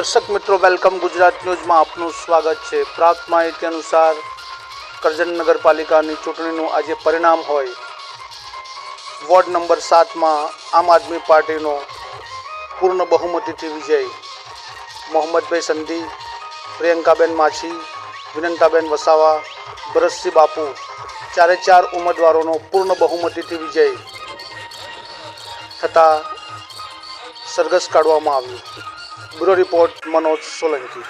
દર્શક મિત્રો, વેલકમ ગુજરાત ન્યૂઝમાં આપનું સ્વાગત છે. પ્રાપ્ત માહિતી અનુસાર કરજણ નગરપાલિકાની ચૂંટણીનું આજે પરિણામ હોય. વોર્ડ નંબર સાતમાં આમ આદમી પાર્ટીનો પૂર્ણ બહુમતીથી વિજય. મોહમ્મદભાઈ સંધી પ્રિયંકાબેન માછી, વિનંતાબેન વસાવા, ભરતસિંહ બાપુ ચારે ચાર ઉમેદવારોનો પૂર્ણ બહુમતીથી વિજય થતાં સરઘસ કાઢવામાં આવ્યું. Bureau report Manoj সোলঙ্কি